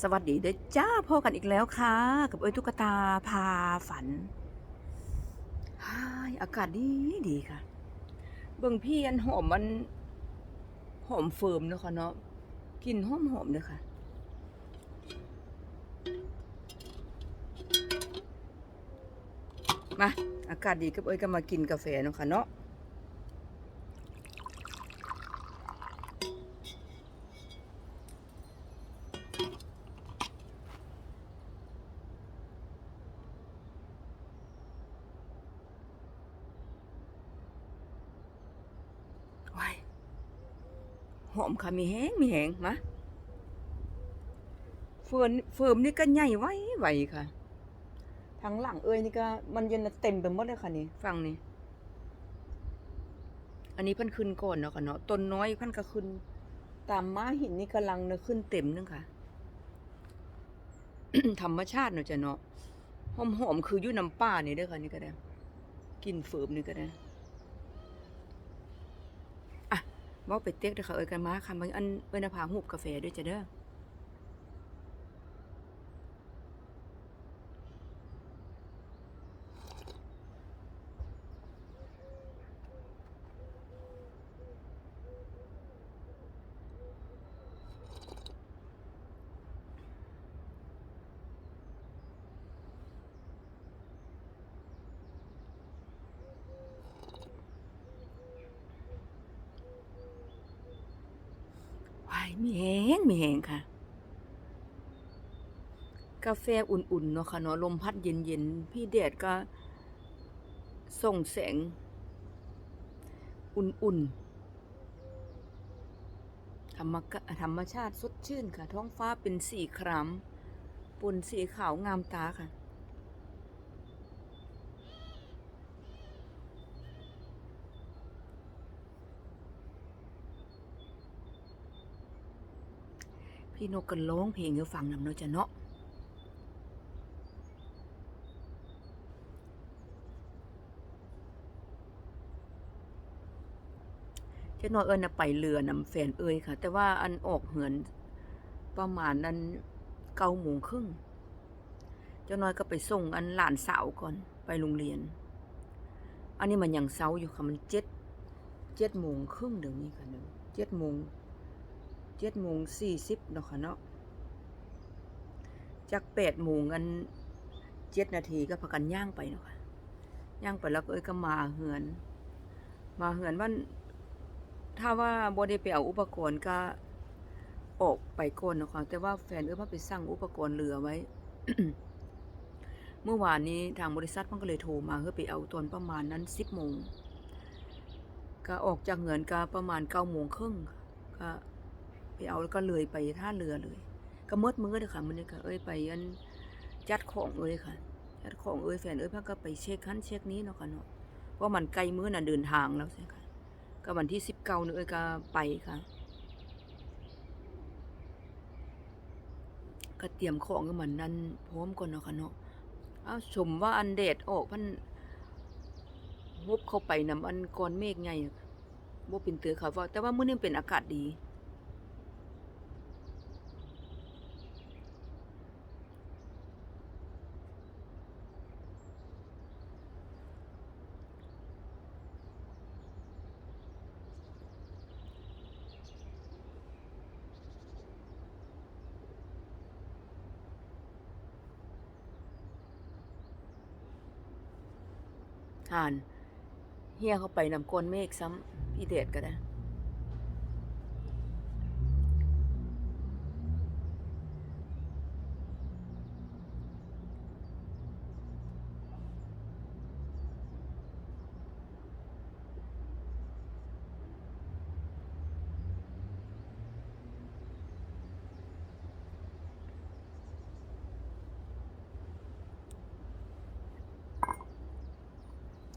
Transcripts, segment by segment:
สวัสดีเด้อจ้าพ่อกันอีกแล้วค่ะ กับเอ้ยตุ๊กตาพาฝันฮ่ายอากาศดีดีค่ะ เบิ่งพี่อันหอมมันหอมเฟิร์มเนาะค่ะเนาะกลิ่นหอมหอมเลยค่ะ มา อากาศดีกับเอ้ยก็มากินกาแฟเนาะค่ะเนาะ ว้าย หอมค่ะมีแห้งมีแห้งมาเฟิร์นเฟิร์มนี่ก็ใหญ่ไว้ไวค่ะทางหลังเอ้ยนี่ก็มันยันเต็มไปหมดเลยค่ะนี่ฟังนี่อันนี้พิ่นขึ้นก่อนเนาะค่ะเนาะต้นน้อยพิ่นก็ขึ้น ตามม้าหินนี่กำลังเนาะขึ้นเต็มนึงค่ะธรรมชาติเนาะจ้ะเนาะหอมหอมคืออยู่น้ำป่านี่เด้อค่ะนี่ก็ได้กลินเฟิร์มนี่ก็ได้ เว่าไปเต็กเด้อค่ะเอ่ยกันมาค่ะบางอันเอ้นนะพาหูบกาแฟด้วยจ้ะเด้อ มีแหงมีแหงค่ะ กาแฟอุ่นๆเนาะค่ะเนาะลมพัดเย็นๆ พี่แดดก็ ส่งแสง อุ่นๆ ธรรมะธรรมชาติสดชื่นค่ะ ท้องฟ้าเป็นสีครามปนสีขาวงามตาค่ะ พี่นกกันร้องเพลงให้ฟังนำเนาะจ้ะเนาะเจ้าน้อยเอิญน่ะไปเรือนำแฟนเอ้ยค่ะ แต่ว่าอันออกเหือนประมาณนั้นเก้าโมงครึ่งเจ้าน้อยก็ไปส่งอันหลานสาวก่อนไปโรงเรียน อันนี้มันยังเช้าอยู่ค่ะมันเจ็ดเจ็ดโมงครึ่งเดี๋ยวนี้ค่ะเดี๋ยวเจ็ดโมง เจ็ดโมงสี่สิบเนาะค่ะเนาะจากแปดโมงกันเจ็ดนาทีก็พากันย่างไปเนาะค่ะย่างไปแล้วก็เอ้ยก็มาเหือน มาเหือนว่าถ้าว่าบได้ไปเอาอุปกรณ์ก็ออกไปก่อนเนาะค่ะแต่ว่าแฟนเอ้ยมาไปสั่งอุปกรณ์เรือไว้ เมื่อวานนี้ทางบริษัทมันก็เลยโทรมาเพื่อไปเอาตอนประมาณนั้นสิบโมงก็ออกจากเหือนก็ประมาณเก้าโมงครึ่งก็ ไปเอาแล้วก็เลยไปท่าเรือเลย ก็มืดมืดเลยค่ะมันนี่ค่ะเอ้ยไปอันจัดของเอ้ยค่ะจัดของเอ้ยแฟนเอ้ยพักก็ไปเช็คขั้นเช็คนี้เนาะค่ะเนาะเพรามันไกลมื้อน่ะเดินทางแล้วใช่ค่ะ ก็วันที่สิบเก้าเอ้ยก็ไปค่ะก็เตรียมของก็เหมือนนั้นพร้อมก่อนเนาะค่ะเนาะอ้าวชมว่าอันเดดออกพันมุบเข้าไปนำอันก้อนเมฆไงบ่เป็นเตือค่ะว่าแต่ว่ามื้อนี้เป็นอากาศดี ทาน เฮียเข้าไปนำก้นเมฆซ้ำพี่เดชก็ได้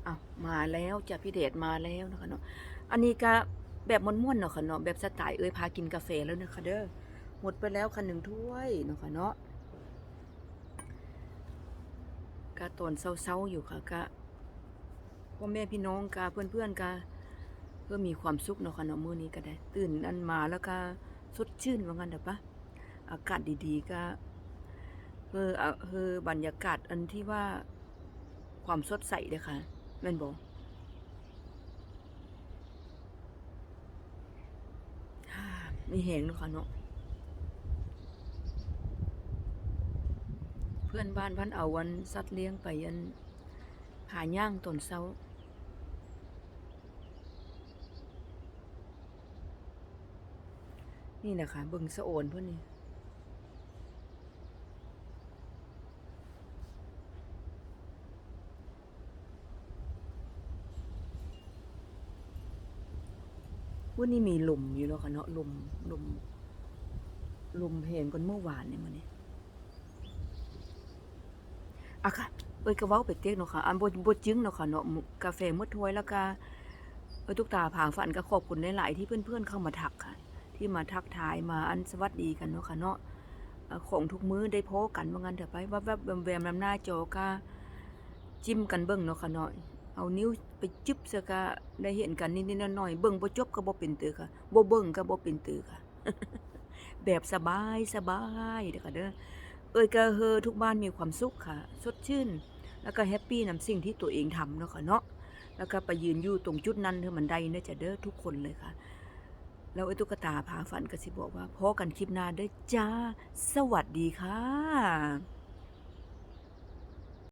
อ้าวมาแล้วจ้ะพี่เดชมาแล้วนะคะเนาะอันนี้ก็แบบม่วนๆเนาะค่ะเนาะแบบสไตล์เอ้ยพากินกาแฟแล้วเนาะคะเด้อหมดไปแล้วค่ะหนึ่งถ้วยเนาะค่ะเนาะก็ตอนเศร้าๆอยู่ค่ะก็พ่อแม่พี่น้องกาเพื่อนๆกาเพื่อมีความสุขเนาะค่ะเนาะมื้อนี้ก็ได้ ตื่นอันมาแล้วก็สดชื่นว่างั้นเด้อปะอากาศดีๆก็เออเฮอบรรยากาศอันที่ว่าความสดใสเด้อค่ะ แม่นบ่มีแหงเนาะค่ะเนาะ เพื่อนบ้านพันเอาวันสัตว์เลี้ยงไปยันหาย่างตนเช้า นี่นะคะบิ่งสะโอนพื่อนนี่ วันนี้มีลมอยู่แล้วค่ะเนาะลมลมลมเพลงกันเมื่อวานเนี่ยมันนี่อะค่ะเอ้ยก็เว้าไปเต็กเนาะค่ะอันบ่บ่จึงเนาะค่ะเนาะกาแฟหมดถ้วยแล้วก็เออทุกตาผางฝันก็ขอบคุณหลายๆที่เพื่อนๆเข้ามาทักค่ะ ที่มาทักทายมาอันสวัสดีกันเนาะค่ะเนาะของทุกมื้อได้โพสกันว่างั้นเถอะไปว่าแวบๆแวมๆนำหน้าจอก็จิ้มกันเบิ่งเนาะค่ะเนาะ เอานิ้วไปจึ๊บซะก็ได้เห็นกันนิดๆหน่อยๆเบิ่งบ่จบก็บ่เป็นตือค่ะบ่เบิ่งก็บ่เป็นตือค่ะ แบบสบายสบายเด้อค่ะเด้อเอ้ยก็เฮอทุกบ้านมีความสุขค่ะ สดชื่น แล้วก็แฮปปี้นำสิ่งที่ตัวเองทำเนาะค่ะเนาะแล้วก็ไปยืนอยู่ตรงจุดนั้นเธอมันได้เด้อจ้ะเด้อทุกคนเลยค่ะแล้วไอ้ตุ๊กตาผาฝันก็สิบอกว่าพอกันคลิปหน้าเด้อจ้า สวัสดีค่ะ